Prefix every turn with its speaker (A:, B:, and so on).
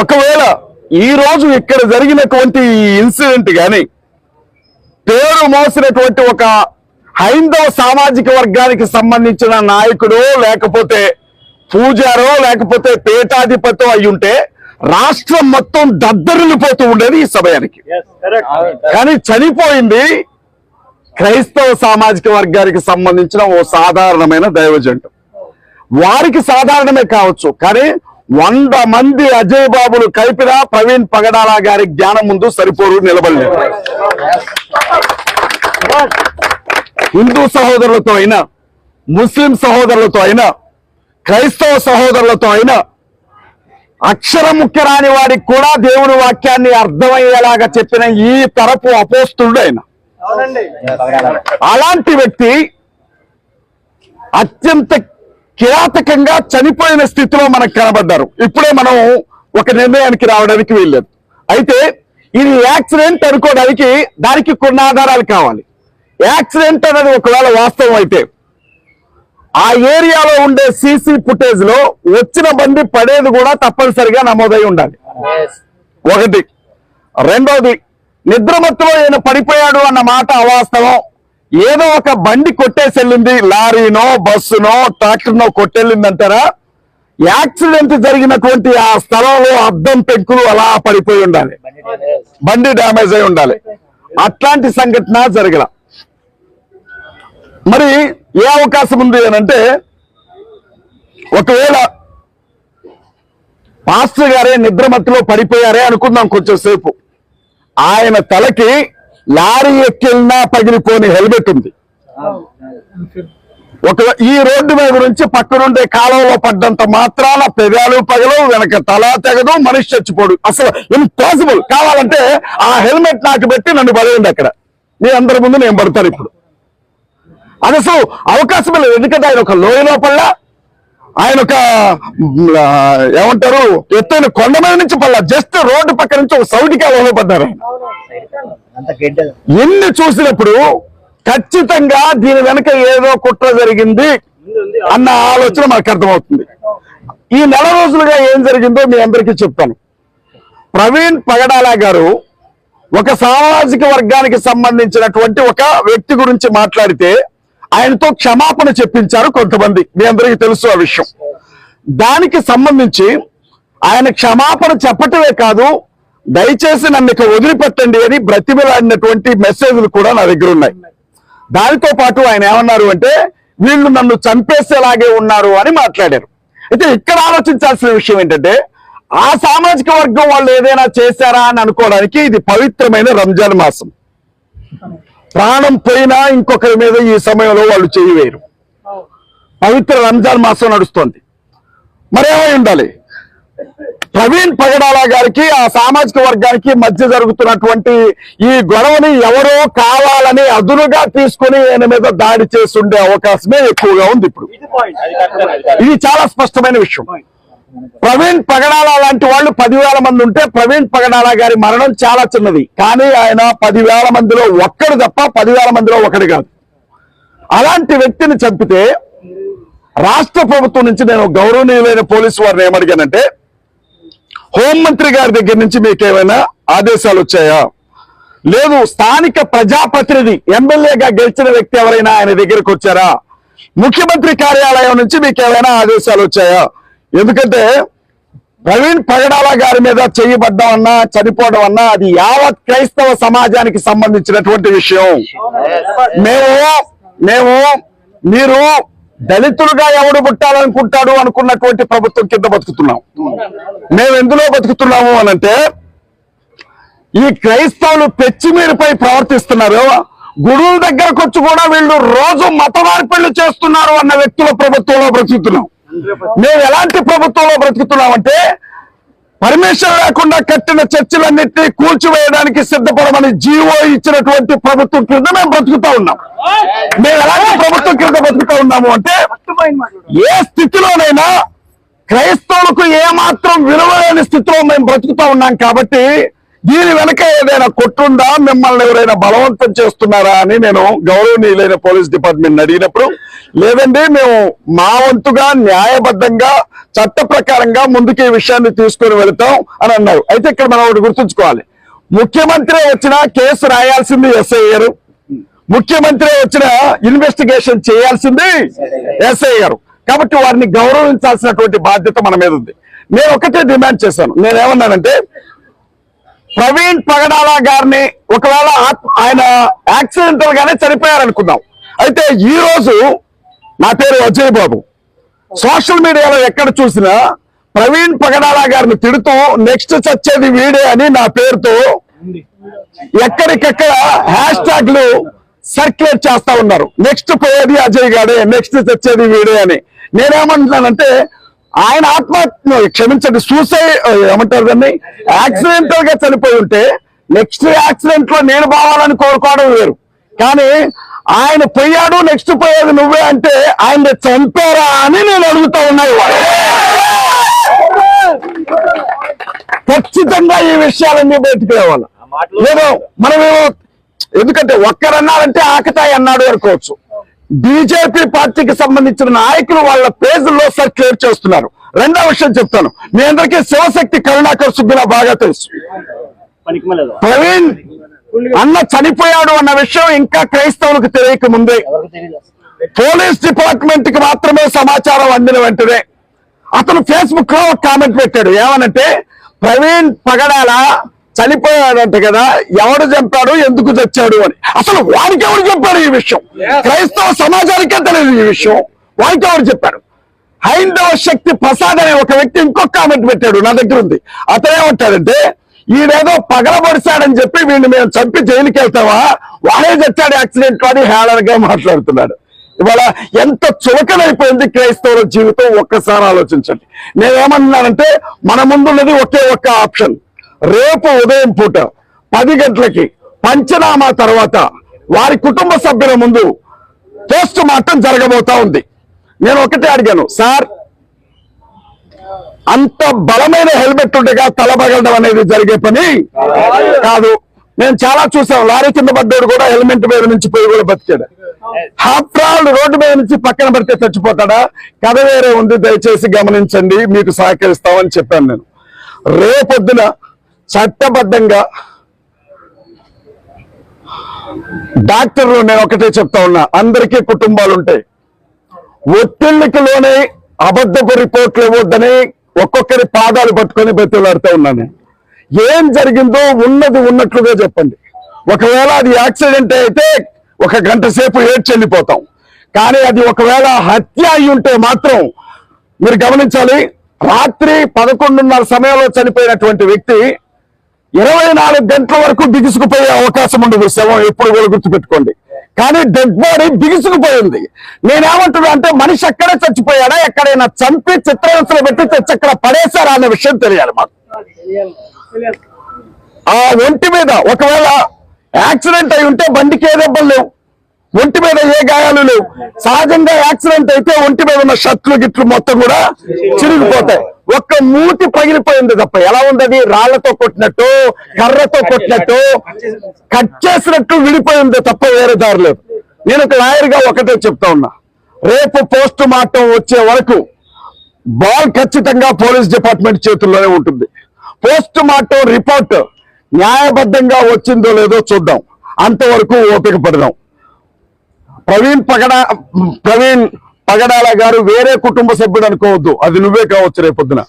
A: ఒకవేళ ఈ రోజు ఇక్కడ జరిగినటువంటి ఇన్సిడెంట్ గాని పేరు మోసినటువంటి ఒక హైందవ సామాజిక వర్గానికి సంబంధించిన నాయకుడు లేకపోతే పూజారో లేకపోతే పీఠాధిపతో అయి ఉంటే రాష్ట్రం మొత్తం దద్దరిల్లిపోతూ ఉండేది ఈ సమయానికి. కానీ చనిపోయింది క్రైస్తవ సామాజిక వర్గానికి సంబంధించిన ఓ సాధారణమైన దైవజంటు. వారికి సాధారణమే కావచ్చు. కానీ వంద మంది అజయ్ బాబులు కలిపినా ప్రవీణ్ పగడాల గారి జ్ఞానం ముందు సరిపోరు నిలబడలేదు. హిందూ సహోదరులతో అయినా ముస్లిం సహోదరులతో అయినా క్రైస్తవ సహోదరులతో అయినా అక్షరం ముఖ్య రాని వాడికి కూడా దేవుని వాక్యాన్ని అర్థమయ్యేలాగా చెప్పిన ఈ తరపు అపోస్తుడు ఆయన. అలాంటి వ్యక్తి అత్యంత కిరాతకంగా చనిపోయిన స్థితిలో మనకు కనబడ్డారు. ఇప్పుడే మనం ఒక నిర్ణయానికి రావడానికి వీల్లేదు. అయితే ఇది యాక్సిడెంట్ అనుకోవడానికి దానికి కొన్ని ఆధారాలు కావాలి. యాక్సిడెంట్ అనేది ఒకవేళ వాస్తవం అయితే ఆ ఏరియాలో ఉండే సీసీ ఫుటేజ్లో వచ్చిన బండి పడేది కూడా తప్పనిసరిగా నమోదై ఉండాలి. ఒకటి. రెండోది నిద్రమత్తులో ఈయన పడిపోయాడు అన్న మాట అవాస్తవం. ఏదో ఒక బండి కొట్టేసి లారీనో బస్సునో ట్రాక్టర్నో కొట్టెళ్ళింది అంటారా యాక్సిడెంట్ జరిగినటువంటి ఆ స్థలంలో అద్దం పెంకులు అలా పడిపోయి ఉండాలి. బండి డ్యామేజ్ అయి ఉండాలి. అట్లాంటి సంఘటన జరగల. మరి ఏ అవకాశం ఉంది అనంటే ఒకవేళ పాస్టర్ గారే నిద్రమత్తులో పడిపోయారే అనుకుందాం కొంచెం సేపు. ఆయన తలకి లారీ ఎక్కినా పగిలిపోని హెల్మెట్ ఉంది. ఒక ఈ రోడ్డు మీద నుంచి పక్కనుండే కాలంలో పడ్డంత మాత్రాన పెదాలు పగలవు వెనక తల తెగదు మనిషి చచ్చిపోడు. అసలు ఇంపాసిబుల్ కావాలంటే ఆ హెల్మెట్ నాకు పెట్టి నన్ను పడేయండి అక్కడ. మీ అందరి ముందు నేను పడతాను ఇప్పుడు. అది అసలు అవకాశం లేదు. ఎందుకంటే ఆయన ఒక లోయలో లోపల ఆయన ఒక ఏమంటారు? ఎత్తైన కొండ మీద నుంచి పడలా జస్ట్ రోడ్డు పక్క నుంచి ఒక సౌటికి అలవలో పడ్డారు ఎన్ని చూసినప్పుడు ఖచ్చితంగా దీని వెనక ఏదో కుట్ర జరిగింది అన్న ఆలోచన మనకు అర్థమవుతుంది. ఈ నెల రోజులుగా ఏం జరిగిందో మీ అందరికీ చెప్తాను. ప్రవీణ్ పగడాల గారు ఒక సామాజిక వర్గానికి సంబంధించినటువంటి ఒక వ్యక్తి గురించి మాట్లాడితే ఆయనతో క్షమాపణ చెప్పించారు కొంతమంది. మీ అందరికీ తెలుసు ఆ విషయం. దానికి సంబంధించి ఆయన క్షమాపణ చెప్పటమే కాదు దయచేసి నన్ను ఇక వదిలిపెట్టండి అని బ్రతిమలాడినటువంటి మెసేజ్లు కూడా నా దగ్గర ఉన్నాయి. దానితో పాటు ఆయన ఏమన్నారు అంటే వీళ్ళు నన్ను చంపేసేలాగే ఉన్నారు అని మాట్లాడారు. అయితే ఇక్కడ ఆలోచించాల్సిన విషయం ఏంటంటే ఆ సామాజిక వర్గం వాళ్ళు ఏదైనా చేశారా అని అనుకోవడానికి ఇది పవిత్రమైన రంజాన్ మాసం. ప్రాణం పోయినా ఇంకొకరి మీద ఈ సమయంలో వాళ్ళు చేయి వేయరు. పవిత్ర రంజాన్ మాసం నడుస్తోంది. మరేమై ఉండాలి. ప్రవీణ్ పగడాల గారికి ఆ సామాజిక వర్గానికి మధ్య జరుగుతున్నటువంటి ఈ గొడవని ఎవరో కావాలని అదునుగా తీసుకుని ఆయన మీద దాడి చేసి ఉండే అవకాశమే ఎక్కువగా ఉంది ఇప్పుడు. ఇది చాలా స్పష్టమైన విషయం. ప్రవీణ్ పగడాల లాంటి వాళ్ళు పదివేల మంది ఉంటే ప్రవీణ్ పగడాల గారి మరణం చాలా చిన్నది. కానీ ఆయన పదివేల మందిలో ఒక్కడు తప్ప పదివేల మందిలో ఒకడు కాదు. అలాంటి వ్యక్తిని చంపితే రాష్ట్ర ప్రభుత్వం నుంచి నేను గౌరవనీయులైన పోలీసు వారిని ఏమడిగానంటే హోంమంత్రి గారి దగ్గర నుంచి మీకు ఏమైనా ఆదేశాలు వచ్చాయా? లేదు స్థానిక ప్రజాప్రతినిధి ఎమ్మెల్యేగా గెలిచిన వ్యక్తి ఎవరైనా ఆయన దగ్గరికి వచ్చారా? ముఖ్యమంత్రి కార్యాలయం నుంచి మీకు ఏమైనా ఆదేశాలు వచ్చాయా? ఎందుకంటే ప్రవీణ్ పగడాల గారి మీద చేయబడ్డం అన్నా చనిపోవడం అన్నా అది యావత్ క్రైస్తవ సమాజానికి సంబంధించినటువంటి విషయం. మేము మేము మీరు దళితులుగా ఎవడు పుట్టాలనుకుంటాడు అనుకున్నటువంటి ప్రభుత్వం కింద బతుకుతున్నాం. మేము ఎందులో బతుకుతున్నాము అనంటే ఈ క్రైస్తవులు పెచ్చిమీరిపై ప్రవర్తిస్తున్నారు. గుడుల దగ్గరకు వచ్చి కూడా వీళ్ళు రోజు మత మార్పిళ్ళు చేస్తున్నారు అన్న వ్యక్తుల ప్రభుత్వంలో బ్రతుకుతున్నాం. మేము ఎలాంటి ప్రభుత్వంలో బ్రతుకుతున్నామంటే పర్మిషన్ లేకుండా కట్టిన చర్చలన్నింటినీ కూల్చివేయడానికి సిద్ధపడమని జీవో ఇచ్చినటువంటి ప్రభుత్వం కింద మేము బ్రతుకుతా ఉన్నాం. మేము ఎలాంటి ప్రభుత్వం కింద బ్రతుకుతా ఉన్నాము అంటే ఏ స్థితిలోనైనా క్రైస్తవులకు ఏమాత్రం విలువలేని విలువ లేని స్థితిలో మేము బ్రతుకుతా ఉన్నాం కాబట్టి దీని వెనక ఏదైనా కొట్టుందా? మిమ్మల్ని ఎవరైనా బలవంతం చేస్తున్నారా అని నేను గౌరవనీయులైన పోలీస్ డిపార్ట్మెంట్ అడిగినప్పుడు లేదండి మేము మా వంతుగా న్యాయబద్ధంగా చట్ట ప్రకారంగా ముందుకు ఈ విషయాన్ని తీసుకొని వెళతాం అని అన్నారు. అయితే ఇక్కడ మనం ఒకటి గుర్తుంచుకోవాలి. ముఖ్యమంత్రి వచ్చిన కేసు రాయాల్సింది ఎస్ఐ గారు. ముఖ్యమంత్రి వచ్చిన ఇన్వెస్టిగేషన్ చేయాల్సింది ఎస్ఐ గారు. కాబట్టి వారిని గౌరవించాల్సినటువంటి బాధ్యత మన మీద ఉంది. నేను ఒకటే డిమాండ్ చేశాను. నేనేమన్నానంటే ప్రవీణ్ పగడాల గారిని ఒకవేళ ఆయన యాక్సిడెంటల్ గానే చనిపోయారనుకుందాం. అయితే ఈ రోజు నా పేరు అజయ్ బాబు సోషల్ మీడియాలో ఎక్కడ చూసినా ప్రవీణ్ పగడాల గారిని తిడుతూ నెక్స్ట్ చచ్చేది వీడే అని నా పేరుతో ఎక్కడికెక్కడ హ్యాష్ ట్యాగ్లు సర్క్యులేట్ చేస్తా ఉన్నారు. నెక్స్ట్ పోయేది అజయ్ గాడే నెక్స్ట్ చచ్చేది వీడే అని. నేనేమంటున్నానంటే ఆయన ఆత్మ క్షమించండి సూసైడ్ ఏమంటారు దాన్ని? యాక్సిడెంటల్గా చనిపోయి ఉంటే నెక్స్ట్ యాక్సిడెంట్లో నేను బావాలని కోరుకోవడం వేరు. కానీ ఆయన పోయాడు నెక్స్ట్ పోయేది నువ్వే అంటే ఆయన చంపారా అని నేను అడుగుతా ఉన్నా ఇవాళ. ఖచ్చితంగా ఈ విషయాలన్నీ బయటికి రావాలి. లేదు మనమేమో ఎందుకంటే ఒక్కరన్నారంటే ఆకతాయి అన్నాడు అనుకోవచ్చు. బీజేపీ పార్టీకి సంబంధించిన నాయకులు వాళ్ళ పేజీల్లో సర్క్యులేట్ చేస్తున్నారు. రెండో విషయం చెప్తాను. మీ అందరికీ శివశక్తి కరుణాకర్ సుబ్బిన బాగా తెలుసు. ప్రవీణ్ అన్న చనిపోయాడు అన్న విషయం ఇంకా క్రైస్తవులకు తెలియక ముందే. పోలీస్ డిపార్ట్మెంట్కి మాత్రమే సమాచారం అందిన వెంటనే అతను ఫేస్బుక్లో కామెంట్ పెట్టాడు. ఏమనంటే ప్రవీణ్ పగడాల చనిపోయాడంట కదా ఎవడు చంపాడు ఎందుకు చచ్చాడు అని. అసలు వాడికి ఎవరు చెప్పాడు ఈ విషయం? క్రైస్తవ సమాజానికే తెలియదు ఈ విషయం. వాడికి ఎవరు చెప్పారు హైందవ శక్తి ప్రసాద్ అనే ఒక వ్యక్తి ఇంకొక కామెంట్ పెట్టాడు నా దగ్గర ఉంది. అతను ఏమంటాడంటే ఈయనేదో పగలబడిశాడని చెప్పి వీడిని మేము చంపి జైలుకి వెళ్తావా? వాడే చచ్చాడు యాక్సిడెంట్ వాడి హేళనగా మాట్లాడుతున్నాడు. ఇవాళ ఎంత చులకనైపోయింది క్రైస్తవుల జీవితం? ఒక్కసారి ఆలోచించండి. నేనేమన్నానంటే మన ముందున్నది ఒకే ఒక్క ఆప్షన్. రేపు ఉదయం పూట పది గంటలకి పంచనామా తర్వాత వారి కుటుంబ సభ్యుల ముందు పోస్ట్ మార్టం జరగబోతా ఉంది. నేను ఒకటే అడిగాను సార్ అంత బలమైన హెల్మెట్ ఉండగా తలబగలడం అనేది జరిగే పని కాదు. నేను చాలా చూసాను లారీ కింద పడ్డాడు కూడా హెల్మెట్ మీద నుంచి పోయి కూడా బతికాడు. హాఫ్రాల్ రోడ్డు మీద నుంచి పక్కన పడితే చచ్చిపోతాడా? కథ వేరే ఉంది దయచేసి గమనించండి మీకు సహకరిస్తామని చెప్పాను నేను. రేపొద్దున చట్టబద్ధంగా డాక్టర్లు నేను ఒకటే చెప్తా ఉన్నా అందరికీ కుటుంబాలు ఉంటాయి ఒత్తిళ్ళకి లోనే అబద్ధపు రిపోర్ట్లు ఇవ్వద్దని ఒక్కొక్కరి పాదాలు పట్టుకొని బతిలాడుతూ ఉన్నాను ఏం జరిగిందో ఉన్నది ఉన్నట్లుగా చెప్పండి. ఒకవేళ అది యాక్సిడెంట్ అయితే ఒక గంట సేపు ఏడ్చెళ్ళిపోతాం కానీ అది ఒకవేళ హత్య అయి ఉంటే మాత్రం మీరు గమనించాలి రాత్రి పదకొండున్నర సమయంలో చనిపోయినటువంటి వ్యక్తి ఇరవై నాలుగు గంటల వరకు బిగుసుకుపోయే అవకాశం ఉండదు శవం ఎప్పుడు కూడా గుర్తుపెట్టుకోండి. కానీ డెడ్ బాడీ బిగుసుకుపోయింది. నేనేమంటున్నా అంటే మనిషి ఎక్కడే చచ్చిపోయాడా ఎక్కడైనా చంపి చిత్రహింసలు పెట్టి తెచ్చి అక్కడ పడేశారా అనే విషయం తెలియాలి మాకు. ఆ ఒంటి మీద ఒకవేళ యాక్సిడెంట్ అయి ఉంటే బండికి ఏ దెబ్బలు లేవు. ఒంటి మీద ఏ గాయాలు లేవు. సహజంగా యాక్సిడెంట్ అయితే ఒంటి మీద ఉన్న షర్ట్లు గిట్లు మొత్తం కూడా చిరిగిపోతాయి. ఒక్క మూతి పగిలిపోయింది తప్ప. ఎలా ఉంది అది రాళ్ళతో కొట్టినట్టు కర్రతో కొట్టినట్టు కట్ చేసినట్టు విడిపోయింది తప్ప వేరే దారి లేదు. నేను ఒక లాయర్గా ఒకటే చెప్తా ఉన్నా. రేపు పోస్ట్ మార్టం వచ్చే వరకు బాల్ ఖచ్చితంగా పోలీస్ డిపార్ట్మెంట్ చేతుల్లోనే ఉంటుంది. పోస్ట్ మార్టం రిపోర్ట్ న్యాయబద్ధంగా వచ్చిందో లేదో చూద్దాం. అంతవరకు ఓపిక పడదాం. ప్రవీణ్ పగడ ప్రవీణ్ పగడాల గారు వేరే కుటుంబ సభ్యుడు అనుకోవద్దు. అది నువ్వే కావచ్చు రేపొద్దున.